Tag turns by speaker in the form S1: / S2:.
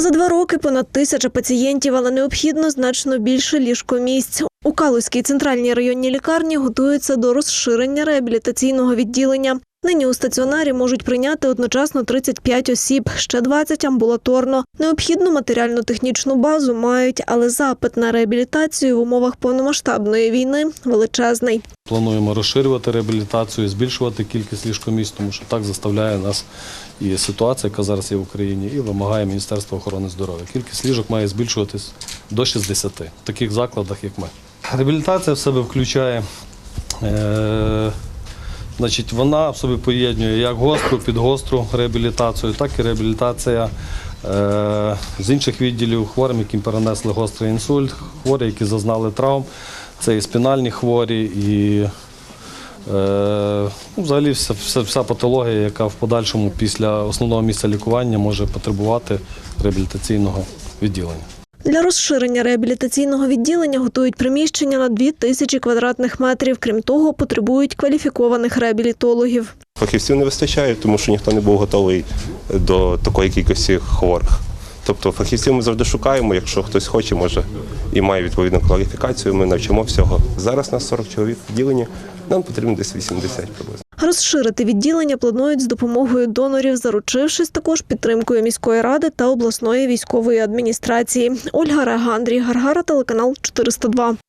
S1: За два роки понад тисяча пацієнтів, але необхідно значно більше ліжкомісць. У Калузькій центральній районній лікарні готуються до розширення реабілітаційного відділення. Нині у стаціонарі можуть прийняти одночасно 35 осіб, ще 20 амбулаторно. Необхідну матеріально-технічну базу мають, але запит на реабілітацію в умовах повномасштабної війни величезний.
S2: Плануємо розширювати реабілітацію, збільшувати кількість ліжкомісць, тому що так заставляє нас і ситуація, яка зараз є в Україні, і вимагає Міністерство охорони здоров'я. Кількість ліжок має збільшуватись до 60 в таких закладах, як ми. Реабілітація в себе включає. Е- Значить, вона в собі поєднує як гостру, підгостру реабілітацію, так і реабілітація е, з інших відділів хворим, яким перенесли гострий інсульт, хворі, які зазнали травм. Це і спінальні хворі, і е, ну, взагалі вся, вся, вся патологія, яка в подальшому після основного місця лікування може потребувати реабілітаційного відділення.
S1: Для розширення реабілітаційного відділення готують приміщення на 2 тисячі квадратних метрів. Крім того, потребують кваліфікованих реабілітологів.
S3: Фахівців не вистачає, тому що ніхто не був готовий до такої кількості хворих. Тобто фахівців ми завжди шукаємо, якщо хтось хоче, може і має відповідну кваліфікацію, ми навчимо всього. Зараз нас 40 чоловік в відділенні, нам потрібно десь 80 приблизно.
S1: Розширити відділення планують з допомогою донорів, заручившись також підтримкою міської ради та обласної військової адміністрації. Ольга Рега, Андрій Гаргара, телеканал 402.